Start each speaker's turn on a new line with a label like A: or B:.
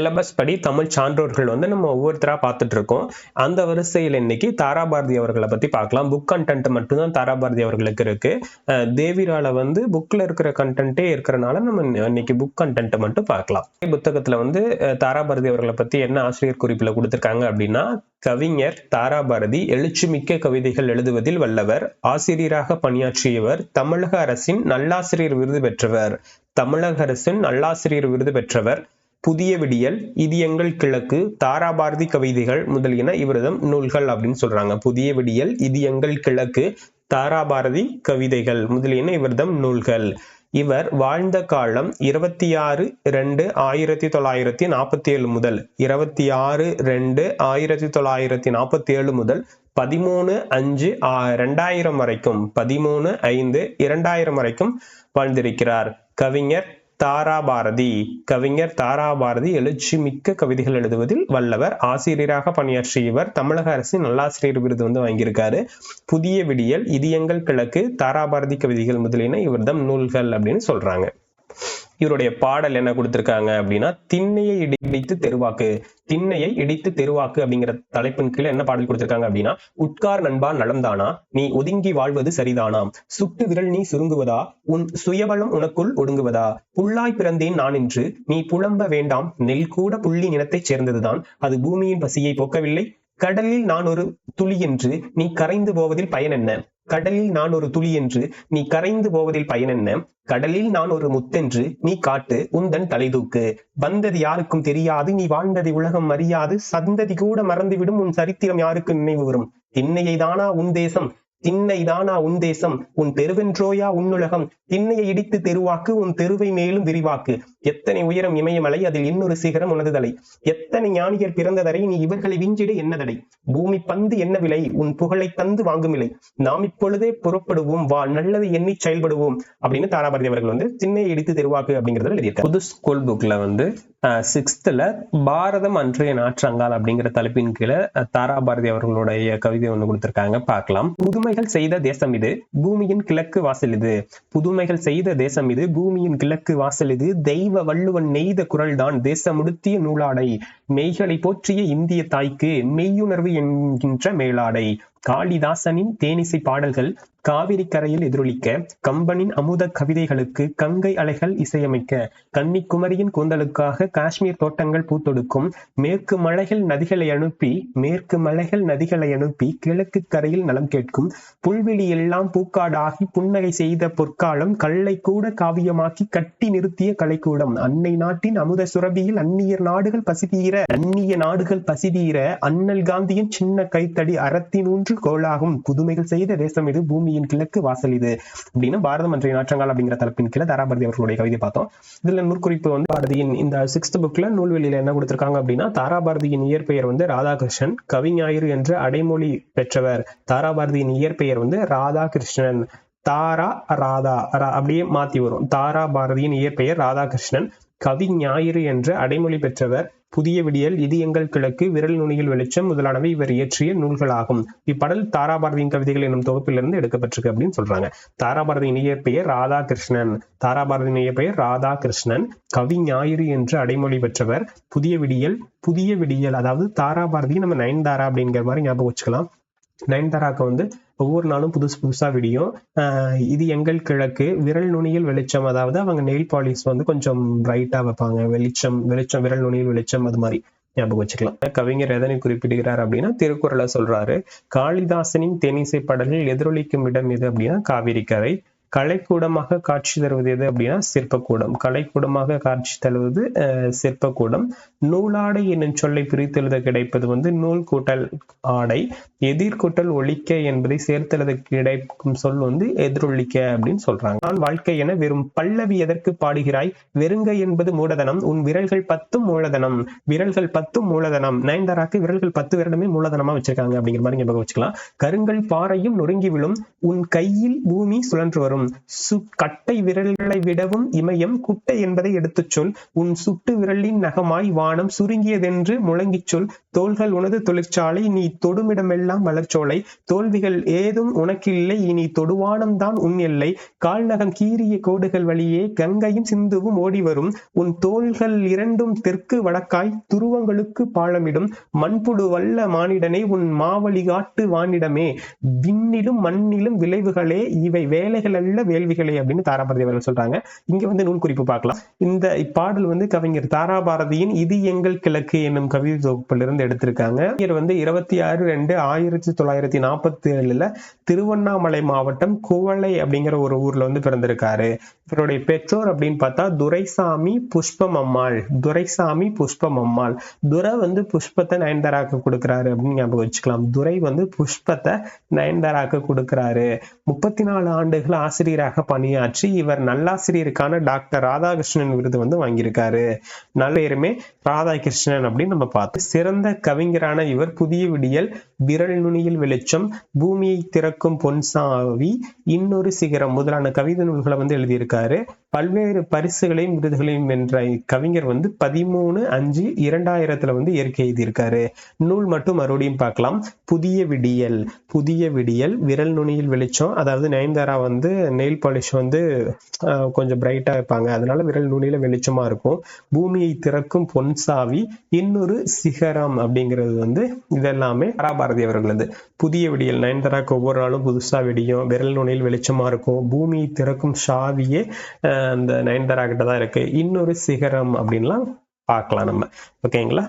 A: Syllabus படி தமிழ் சான்றோர்கள் வந்து நம்ம ஒவ்வொருத்தரா பார்த்துட்டு இருக்கோம் அந்த வரிசையில் இன்னைக்கு தாராபாரதி அவர்களை பத்தி பார்க்கலாம். புக் கண்டென்ட் மட்டும்தான் தாராபாரதி அவர்களுக்கு இருக்கு. தேவிரால வந்து புக்ல இருக்கிற கண்டென்ட்டே இருக்கிறனால நம்ம இன்னைக்கு புக் கண்டென்ட் மட்டும் பார்க்கலாம். புத்தகத்துல வந்து தாராபாரதி அவர்களை பத்தி என்ன ஆசிரியர் குறிப்புல கொடுத்துருக்காங்க அப்படின்னா கவிஞர் தாராபாரதி எழுச்சிமிக்க கவிதைகள் எழுதுவதில் வல்லவர் ஆசிரியராக பணியாற்றியவர் தமிழக அரசின் நல்லாசிரியர் விருது பெற்றவர் தமிழக அரசின் நல்லாசிரியர் விருது பெற்றவர் புதிய விடியல் இது எங்கள் கிழக்கு தாராபாரதி கவிதைகள் முதலியன இவரதம் நூல்கள் அப்படின்னு சொல்றாங்க. புதிய விடியல் இது எங்கள் கிழக்கு தாராபாரதி கவிதைகள் முதலியன இவர்தம் நூல்கள். இவர் வாழ்ந்த காலம் இருபத்தி ஆறு ரெண்டு ஆயிரத்தி தொள்ளாயிரத்தி நாற்பத்தி ஏழு முதல் இருபத்தி ஆறு ரெண்டு ஆயிரத்தி தொள்ளாயிரத்தி நாற்பத்தி ஏழு முதல் பதிமூணு அஞ்சு ரெண்டாயிரம் வரைக்கும் பதிமூணு ஐந்து இரண்டாயிரம் வரைக்கும் வாழ்ந்திருக்கிறார். கவிஞர் தாராபாரதி. கவிஞர் தாராபாரதி எழுச்சி மிக்க கவிதைகள் எழுதுவதில் வல்லவர். ஆசிரியராக பணியாற்றிய இவர் தமிழக அரசின் நல்லாசிரியர் விருது வந்து வாங்கியிருக்காரு. புதிய விடியல் இது எங்கள் கிழக்கு தாராபாரதி கவிதைகள் முதலியன இவர்தம் நூல்கள் அப்படின்னு சொல்றாங்க. இவருடைய பாடல் என்ன கொடுத்திருக்காங்க அப்படின்னா திண்ணையை இடித்து தெருவாக்கு திண்ணையை இடித்து தெருவாக்கு அப்படிங்கிற தலைப்பின் கீழே என்ன பாடல் கொடுத்திருக்காங்க அப்படின்னா உட்கார் நண்பா நலந்தானா நீ ஒதுங்கி வாழ்வது சரிதானாம் சுட்டு விரல் நீ சுருங்குவதா உன் சுயபலம் உனக்குள் ஒடுங்குவதா புல்லாய் பிறந்தேன் நான் என்று நீ புலம்ப வேண்டாம் நெல் கூட புள்ளி நிலத்தைச் சேர்ந்ததுதான் அது பூமியின் பசியை போக்கவில்லை கடலில் நான் ஒரு துளி என்று நீ கரைந்து போவதில் பயன் என்ன? கடலில் நான் ஒரு துளி என்று நீ கரைந்து போவதில் பயனென்ன கடலில் நான் ஒரு முத்தென்று நீ காட்டு உந்தன் தலைதூக்கு வந்தது யாருக்கும் தெரியாது நீ வாழ்ந்ததை உலகம் அறியாது. சந்ததி கூட மறந்துவிடும் உன் சரித்திரம் யாருக்கு நினைவு வரும்? திண்ணையை தானா உன் தேசம்? திண்ணைதானா உன் தேசம்? உன் தெருவென்றோயா உன்னுலகம்? திண்ணையை இடித்து தெருவாக்கு உன் தெருவை மேலும் விரிவாக்கு. எத்தனை உயரம் இமயமலை அதில் இன்னொரு சிகரம் உனது தலை. எத்தனை ஞானியர் பிறந்ததரை நீ இவர்களை விஞ்சிட என்னதடை? பூமி பந்து என்ன விலை? உன் புகழை தந்து வாங்கும் விலை. நாம் இப்பொழுதே புறப்படுவோம் வா நல்லதை எண்ணி செயல்படுவோம் அப்படின்னு தாராபாரதி அவர்கள் வந்து திண்ணையை இடித்து தெருவாக்கு அப்படிங்கறத எழுதியிருக்காரு. புது ஸ்கூல் புக்ல வந்து சிக்ஸ்த்தில் பாரதம் அன்றைய நாற்றங்கால் அப்படிங்கிற தலைப்பின் கீழே தாரா தாராபாரதி அவர்களுடைய கவிதை ஒன்று கொடுத்திருக்காங்க. பார்க்கலாம். புதுமைகள் செய்த தேசம் இது பூமியின் கிழக்கு வாசல் இது. புதுமைகள் செய்த தேசம் இது பூமியின் கிழக்கு வாசல் இது. தெய்வ வள்ளுவன் நெய்த குரல் தான் தேசமுடுத்திய நூலாடை. மெய்களை போற்றிய இந்திய தாய்க்கு மெய்யுணர்வு என்கின்ற மேலாடை. காளிதாசனின் தேனிசை பாடல்கள் காவிரி கரையில் எதிரொலிக்க கம்பனின் அமுத கவிதைகளுக்கு கங்கை அலைகள் இசையமைக்க கன்னிக்குமரியின் கூந்தலுக்காக காஷ்மீர் தோட்டங்கள் பூத்தொடுக்கும் மேற்கு மலைகள் நதிகளை அனுப்பி மேற்கு மலைகள் நதிகளை அனுப்பி கிழக்கு கரையில் நலம் கேட்கும் புல்வெளி எல்லாம் பூக்காடாகி புன்னகை செய்த பொற்காலம் கல்லை கூட காவியமாக்கி கட்டி நிறுத்திய கலைக்கூடம். அன்னை நாட்டின் அமுத சுரபியில் அந்நியர் நாடுகள் பசிதீர அந்நிய நாடுகள் பசிதீர அண்ணல் காந்தியின் சின்ன கைத்தடி அறத்தினூன்று கோளாகும் புதுமைகள் செய்த தேசம் இது பூமியின் கிழக்கு வாசல் இது. அப்படின்னு பாரதம் அன்றைய நாற்றங்கால் அப்படிங்கிற தலைப்பின் கீழே தாராபாரதி அவர்களுடைய கவிதை பார்த்தோம். இதுல நூற்குறிப்பு வந்து பாரதியின் இந்த சிக்ஸ்த் புக்ல நூல்வெளியில என்ன கொடுத்திருக்காங்க அப்படின்னா தாராபாரதியின் இயற்பெயர் வந்து ராதாகிருஷ்ணன் கவிஞாயிறு என்ற அடைமொழி பெற்றவர். தாராபாரதியின் இயற்பெயர் வந்து ராதாகிருஷ்ணன். தாரா ராதா அப்படியே மாத்தி வரும். தாரா பாரதியின் இயற்பெயர் ராதாகிருஷ்ணன். கவி ஞாயிறு என்ற அடைமொழி பெற்றவர் புதிய விடியல் இது எங்கள் கிழக்கு விரல் நுனியில் வெளிச்சம் முதலானவை இவர் இயற்றிய நூல்களாகும். இப்பாடல் தாராபாரதியின் கவிதைகள் என்னும் தொகுப்பிலிருந்து எடுக்கப்பட்டிருக்கு அப்படின்னு சொல்றாங்க. தாராபாரதியின் இயற்பெயர் ராதாகிருஷ்ணன். தாராபாரதியின் இயற்பெயர் ராதாகிருஷ்ணன். கவி ஞாயிறு என்று அடைமொழி பெற்றவர். புதிய விடியல் புதிய விடியல். அதாவது தாராபாரதி நம்ம நயன்தாரா அப்படிங்கிற மாதிரி ஞாபகம் வச்சுக்கலாம். நயன்தாராக்கு வந்து ஒவ்வொரு நாளும் புதுசு புதுசா விடியும். ஆஹ் இது எங்கள் கிழக்கு. விரல் நுனியில் வெளிச்சம் அதாவது அவங்க நெயில் பாலிஷ் வந்து கொஞ்சம் பிரைட்டாக வைப்பாங்க. வெளிச்சம் வெளிச்சம் விரல் நுனியில் வெளிச்சம் அது மாதிரி ஞாபகம் வச்சுக்கலாம். கவிஞர் எதனை குறிப்பிடுகிறார் அப்படின்னா திருக்குறளை சொல்றாரு. காளிதாசனின் தேனிசை பாடலில் எதிரொலிக்கும் இடம் எது அப்படின்னா காவிரி கரை. கலைக்கூடமாக காட்சி தருவது எது அப்படின்னா சிற்பக்கூடம். கலைக்கூடமாக காட்சி தருவது சிற்பக்கூடம். நூலாடை என்னும் சொல்லை பிரித்தெழுத கிடைப்பது வந்து நூல் கூட்டல் ஆடை. எதிர்கூட்டல் ஒழிக்க என்பதை சேர்த்தெழுத கிடைக்கும் சொல் வந்து எதிரொலிக்க அப்படின்னு சொல்றாங்க. நான் வாழ்க்கை என வெறும் பல்லவி எதற்கு பாடுகிறாய்? வெறுங்கை என்பது மூலதனம் உன் விரல்கள் பத்தும் மூலதனம். விரல்கள் பத்தும் மூலதனம். நயன்தாராக்கு விரல்கள் பத்து விரலுமே மூலதனமா வச்சிருக்காங்க அப்படிங்கிற மாதிரி ஞாபகம் வச்சுக்கலாம். கருங்கல் பாறையும் நொறுங்கி விழும். உன் கையில் பூமி சுழன்று வரும். வரும் சு கட்டை விரல்களை விடவும் இமயம் குட்டை என்பதை எடுத்துச் சொல். உன் சுட்டு விரலின் நகமாய் வானம் சுருங்கியதென்று முழங்கிச் சொல். தோள்கள் உனது தொழிற்சாலை நீ தொடுமிடமெல்லாம் வளர்ச்சோலை. தோல்விகள் ஏதும் உனக்கில்லை இனி தொடுவானம்தான் உன் எல்லை. கால்நகம் கீறிய கோடுகள் வழியே கங்கையும் சிந்துவும் ஓடி வரும் உன் தோள்கள் இரண்டும் தெற்கு வடக்காய் துருவங்களுக்கு பாலமிடும். மண்புடு வல்ல மானிடனே உன் மாவழிகாட்டு வானிடமே. விண்ணிலும் மண்ணிலும் விளைவுகளே இவை வேலைகள் அல்ல வேள்விகளே அப்படின்னு தாராபாரதி அவர்கள் சொல்றாங்க. இங்க வந்து நூல் குறிப்பு பார்க்கலாம். இந்த இப்பாடல் வந்து கவிஞர் தாராபாரதியின் இது எங்கள் கிழக்கு என்னும் கவிதை தொகுப்பிலிருந்து எடுத்திருக்காங்க. இவர் வந்து இருபத்தி ஆறு ரெண்டு ஆயிரத்தி தொள்ளாயிரத்தி நாற்பத்தி ஏழுல திருவண்ணாமலை மாவட்டம் குவளை அப்படிங்கிற ஒரு ஊர்ல வந்து பிறந்திருக்காரு. இவருடைய பெற்றோர் அப்படின்னு பார்த்தா துரைசாமி புஷ்பம் அம்மாள் துரைசாமி புஷ்பம் அம்மாள் துரை வந்து புஷ்பத்தை நயன்தாராக்கு கொடுக்குறாரு அப்படின்னு ஞாபகம் வச்சுக்கலாம். துரை வந்து புஷ்பத்தை நயன்தாராக்கு கொடுக்குறாரு. முப்பத்தி நாலு ஆண்டுகள் ஆசை ஆசிரியராக பணியாற்றி இவர் நல்லாசிரியருக்கான டாக்டர் ராதாகிருஷ்ணன் விருது வந்து வாங்கியிருக்காரு. நல்ல பேருமே ராதாகிருஷ்ணன் அப்படின்னு நம்ம பார்த்து சிறந்த கவிஞரான இவர் புதிய விடியல் விரல் நுனியில் வெளிச்சம் பூமியை திறக்கும் பொன்சாவி இன்னொரு சிகரம் முதலான கவிதை நூல்களை வந்து எழுதியிருக்காரு. பல்வேறு பரிசுகளையும் விருதுகளையும் வென்ற கவிஞர் வந்து பதிமூணு அஞ்சு இரண்டாயிரத்துல வந்து இயற்கை எழுதியிருக்காரு. நூல் மட்டும் மறுபடியும் பார்க்கலாம். புதிய விடியல் புதிய விடியல் விரல் நுனியில் வெளிச்சம். அதாவது நயன்தாரா வந்து நெயில் பாலிஷ் வந்து ஆஹ், கொஞ்சம் பிரைட்டா வைப்பாங்க. அதனால விரல் நுனியில வெளிச்சமா இருக்கும். பூமியை திறக்கும் பொன்சாவி இன்னொரு சிகரம் அப்படிங்கிறது வந்து இதெல்லாமே பாரதி அவர்களது. புதிய விடியல் நயன்தாராக்கு ஒவ்வொரு நாளும் புதுசா விடியும். விரல் நுனியில் வெளிச்சமா இருக்கும். பூமியை திறக்கும் சாவியே ஆஹ், அந்த நயன்தாரா கிட்ட தான் இருக்கு. இன்னொரு சிகரம் அப்படின்லாம் பார்க்கலாம் நம்ம. ஓகேங்களா